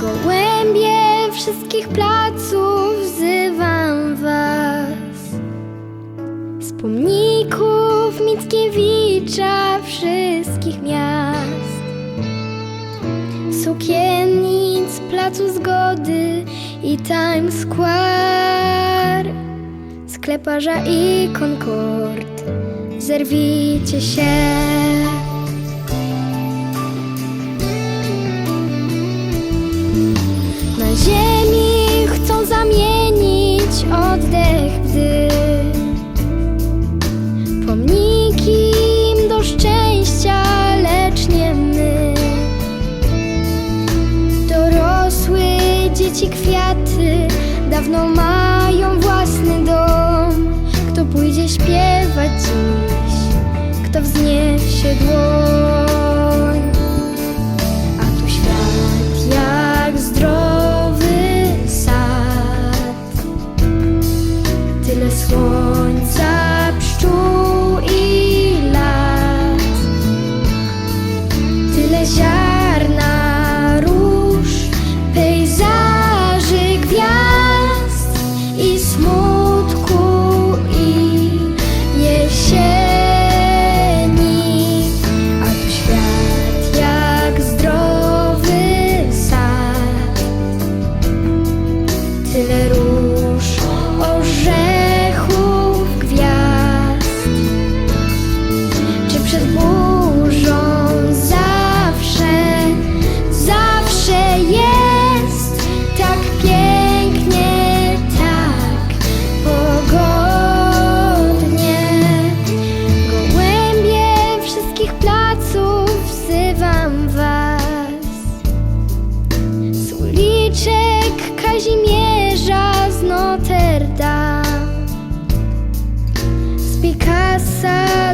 Gołębie wszystkich placów wzywam was. Z pomników Mickiewicza wszystkich miast. Sukiennic, Placu Zgody i Times Square. Skleparza i Concord. Zerwijcie się Wzniesie dłoń. A tu świat jak zdrowy sad. Tyle słońca,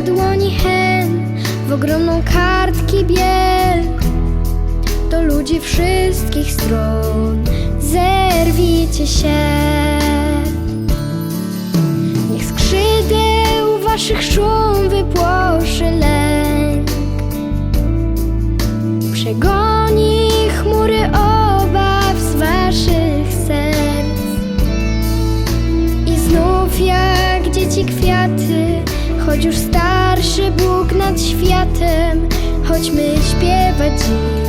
dłoni hen W ogromną kartki biel. Do ludzi wszystkich stron Zerwijcie się. Niech skrzydeł waszych szum wypłoszy lęk. Przegoni chmury obaw z waszych serc. I znów jak dzieci kwiaty Choć już starszy Bóg nad światem Chodźmy śpiewać. dziś